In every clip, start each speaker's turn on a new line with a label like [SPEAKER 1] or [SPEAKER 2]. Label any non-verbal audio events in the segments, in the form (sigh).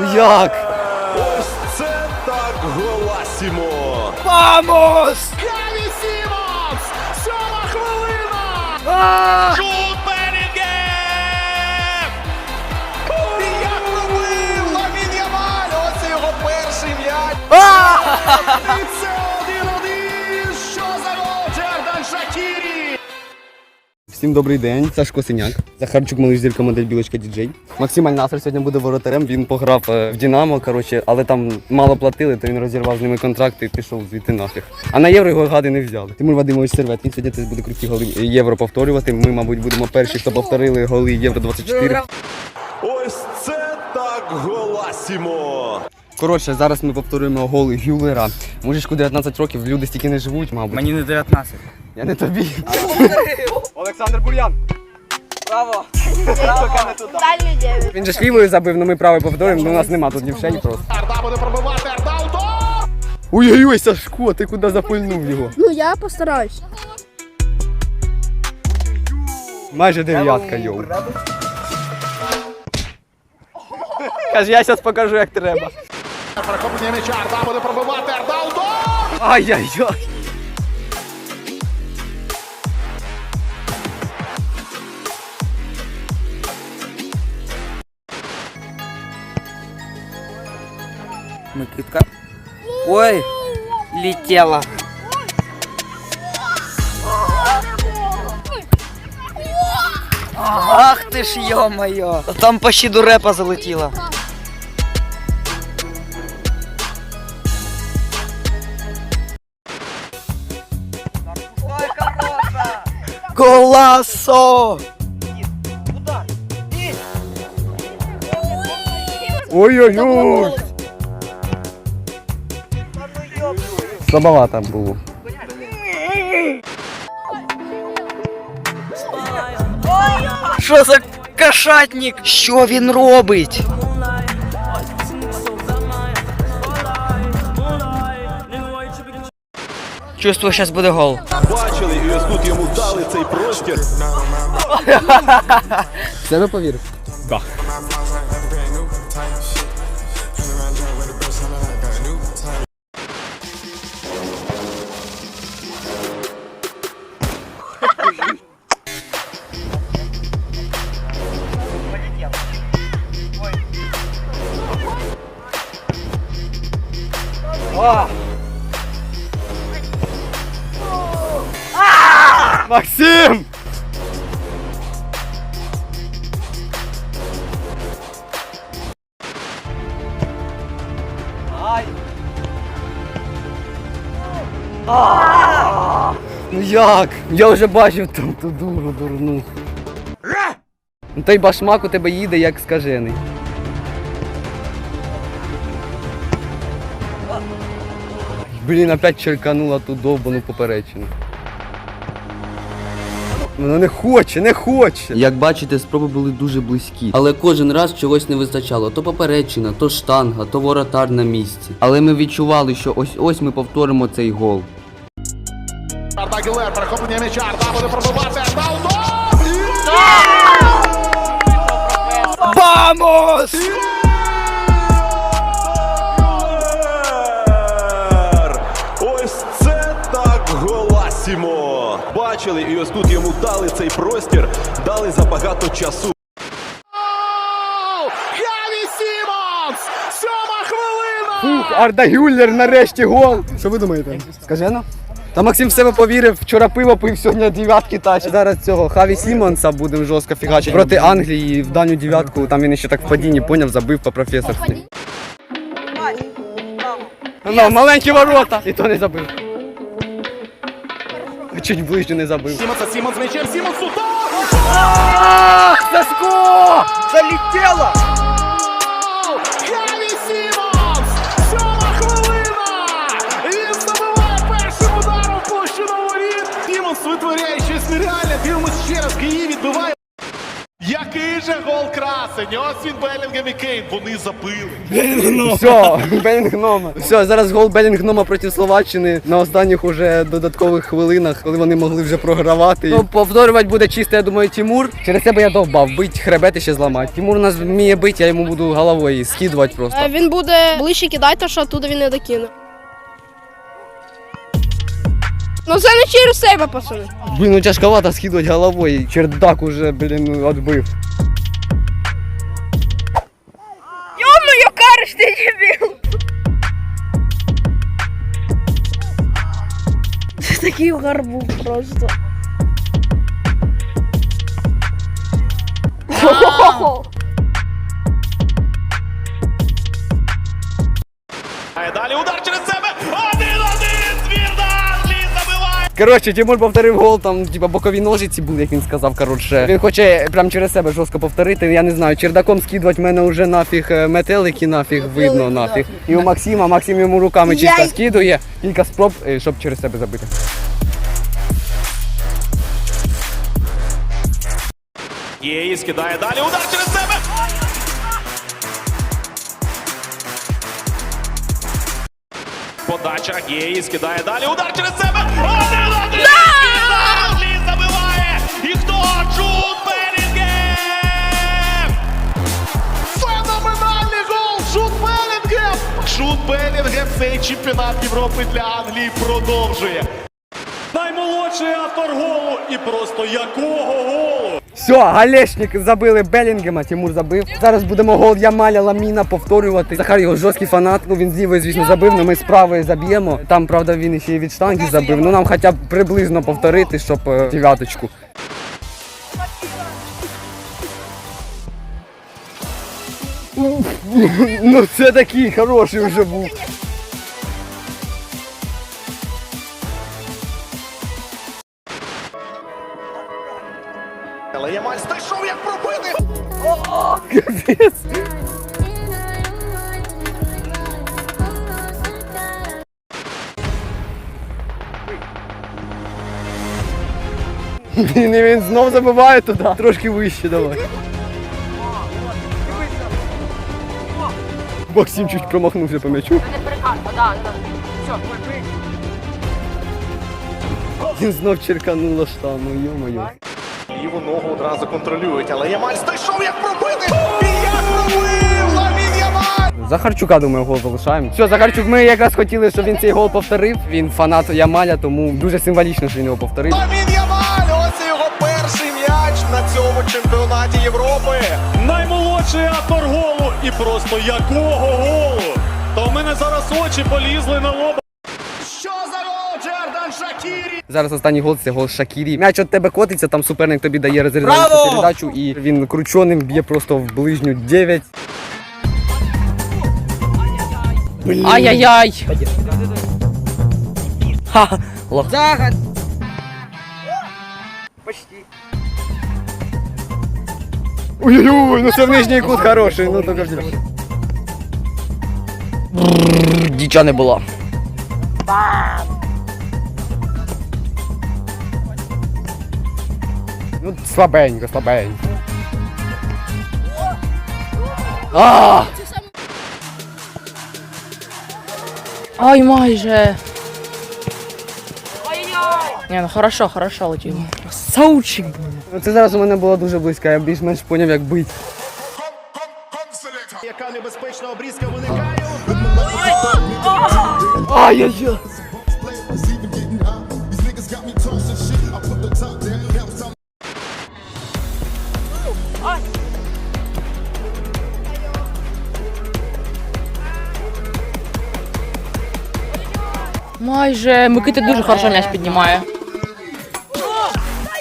[SPEAKER 1] Ну як?
[SPEAKER 2] Ось це так голасімо!
[SPEAKER 1] Вамос!
[SPEAKER 2] Хаві Сімонс! Сьома хвилина! Шут Белінгем! Як робив Ламін Ямаль! Оце його перший м'яч!
[SPEAKER 1] Всім добрий день, Сашко Синяк. Захарчук малий зірка модель білочка діджей. Максим Альнасер сьогодні буде воротарем. Він пограв е, в Дінамо, коротше, але там мало платили, то він розірвав з ними контракт і пішов звідти нафіг. А на євро його гади не взяли. Тимур Вадимович Сервет, він сьогодні буде круті голи євро повторювати. Ми, мабуть, будемо перші, хто повторили голи євро 24.
[SPEAKER 2] Ось це так голасімо!
[SPEAKER 1] Коротше, зараз ми повторюємо голи Гюлера. Мужичку 19 років, люди стільки не живуть, мабуть.
[SPEAKER 3] Мені не 19.
[SPEAKER 1] Я не тобі. Олександр Бур'ян.
[SPEAKER 4] Дальний 9.
[SPEAKER 1] Він же ж лівою забив, але ми правою повторюємо, але у нас нема тут дівчені просто.
[SPEAKER 2] Арда буде пробивати, Арда удар!
[SPEAKER 1] Ой-ой-ой, Сашко, ти куди запульнув його?
[SPEAKER 4] Ну я постараюсь.
[SPEAKER 1] Майже дев'ятка, йоу. Каже, я зараз покажу, як треба.
[SPEAKER 2] Перехоплення м'яча, Арда буде пробивати, Арда удар!
[SPEAKER 1] Ай-яй-яй.
[SPEAKER 3] Микитка. Ой, летела. Ах ти ж ё-моё. Там по щиду репа залетіла. Коласо!
[SPEAKER 1] Ой-ой-ой. Слабовато було.
[SPEAKER 3] Що за кошатник? Що він робить? Чувствую, зараз буде гол.
[SPEAKER 2] Бачили, тут йому дали цей простір. (laughs)
[SPEAKER 1] В себе повірив? Максим! Ай! Ну як? Я вже бачив там ту дуру дурну. Ну той башмак у тебе їде як скажений. Блін, опять черканула ту довбану поперечину. Воно не хоче, не хоче. Як бачите, спроби були дуже близькі. Але кожен раз чогось не вистачало. То поперечина, то штанга, то воротар на місці. Але ми відчували, що ось ось ми повторимо цей гол.
[SPEAKER 2] Арда Гілер, перехоплення м'яча, Арда буде пробивати, Арда удар!
[SPEAKER 3] Вамос!
[SPEAKER 2] Ось це так голасімо! Бачили, і ось тут йому дали цей простір, дали забагато часу. Хаві Сімонс! Сьома хвилина!
[SPEAKER 1] Фух, Арда Гюллер нарешті гол. Що ви думаєте? Скажено? Та Максим в себе повірив, вчора пиво пив, сьогодні дев'ятки тащить. Зараз цього Хаві Сімонса будемо жорстко фігачити. Проти Англії в даню дев'ятку, там він ще так в падінні поняв, забив по професорськи. Ну, маленькі ворота! І то не забив. Чуть ближче не забив.
[SPEAKER 2] Сімонса, Сімонс мечем, м'ячем, Сімонс удар!
[SPEAKER 1] Ах, Сашко!
[SPEAKER 3] Залетела!
[SPEAKER 2] Красень. Ось він Белінгем і Кейн. Вони забили.
[SPEAKER 1] Все, Белінгнома. Все, зараз гол Белінгнома проти Словаччини на останніх уже додаткових хвилинах, коли вони могли вже програвати. Ну, повторювати буде чисто, я думаю, Тимур. Через себе я довбав, бить хребет і ще зламати. Тимур нас вміє бити, я йому буду головою скидувати просто.
[SPEAKER 4] Е, Він буде ближче кидати, то що туди він не докине. Ну це не через себе, пацани.
[SPEAKER 1] Блін, ну тяжковато скидувати головою. Чердак уже, блін, відбив.
[SPEAKER 4] Такий гарбук просто.
[SPEAKER 2] Далі удар через себе. Один-один. Англії забиває.
[SPEAKER 1] Коротше, Тимур повторив гол, там типа бокові ножиці були, як він сказав. Коротше, він хоче прям через себе жорстко повторити. Я не знаю, чердаком скидувати мене вже нафіг е, метелики, нафіг видно, нафіг. І у Максима, Максим йому руками чисто скидує. Кілька спроб, е, щоб через себе забити.
[SPEAKER 2] Є і скидає далі. Удар через себе. Подача Геї скидає далі. Удар через себе. Збірна забиває. І хто? Джуд Белінгем. Феноменальний гол! Джуд Белінгем! Джуд Белінгем цей чемпіонат Європи для Англії продовжує. Наймолодший автор голу і просто якого голу?
[SPEAKER 1] Все, Галешник забили Белінгема, Тимур забив. Зараз будемо гол Ямаля Ламіна повторювати. Захар його жорсткий фанат. Ну він з звісно, забив, але ми з заб'ємо. Там, правда, він ще й від штанги забив. Ну нам хоча б приблизно повторити, щоб е, дев'яточку. Ну (laughs) це такий хороший вже був. Він, він знов забиває туди. Трошки вище давай. Максим чуть промахнувся по м'ячу. Він знов черкануло штану, йо-моє.
[SPEAKER 2] Ліву ногу одразу контролюють, але Ямаль знайшов, як пробити. І як пробив! Ламін Ямаль!
[SPEAKER 1] Захарчука, думаю, гол залишаємо. Все, Захарчук, ми якраз хотіли, щоб він цей гол повторив. Він фанат Ямаля, тому дуже символічно, що він його повторив.
[SPEAKER 2] Ламін Ямаль! Ось його перший м'яч на цьому чемпіонаті Європи.
[SPEAKER 5] Наймолодший автор голу і просто якого голу? То в мене зараз очі полізли на лоба.
[SPEAKER 1] Зараз останній гол це гол Шакірі. М'яч від тебе котиться, там суперник тобі дає розрізаючу передачу, і він крученим б'є просто в ближню 9.
[SPEAKER 3] Ай-яй-яй. Ха, лох.
[SPEAKER 1] Ой-ой-ой, ну це в нижній кут хороший, ну то кажи.
[SPEAKER 3] Нічого не було.
[SPEAKER 1] Ну слабенько, слабенько. А!
[SPEAKER 6] Ай, майже. Не, ну хорошо, хорошо летіло. Красавчик.
[SPEAKER 1] Ну, Це зараз у мене було дуже близько, я більш-менш поняв, як бить.
[SPEAKER 2] Яка небезпечна обрізка виникає?
[SPEAKER 1] Ай-яй-яй!
[SPEAKER 6] Майже. Микита дуже хорошо м'яч піднімає.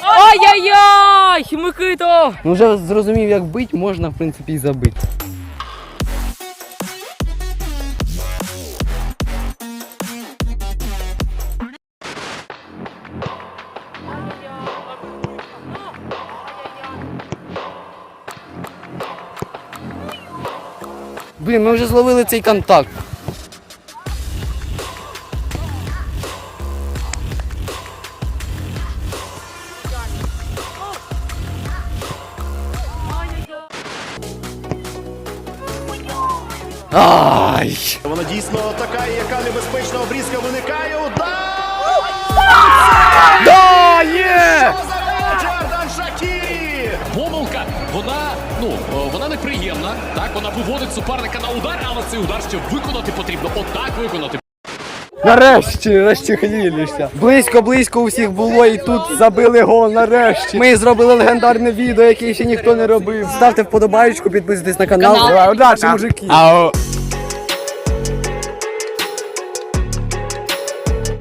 [SPEAKER 6] Ай-яй-яй! Микито!
[SPEAKER 1] Ну вже зрозумів, як бить, можна, в принципі, і забити. Блін, ми вже зловили цей контакт. Ай!
[SPEAKER 2] Вона дійсно така, яка небезпечна обрізка виникає. Удар!
[SPEAKER 1] Да, є!
[SPEAKER 2] Джордан Шакірі!
[SPEAKER 7] Помилка, вона ну е, вона неприємна. Так вона виводить суперника на удар, але цей удар ще виконати потрібно. Отак виконати.
[SPEAKER 1] Нарешті, нарешті хвилюєшся. Близько, близько у всіх було, і тут забили гол нарешті. Ми зробили легендарне відео, яке ще ніхто не робив. Ставте вподобайку, підписуйтесь на канал. Удачі, мужики!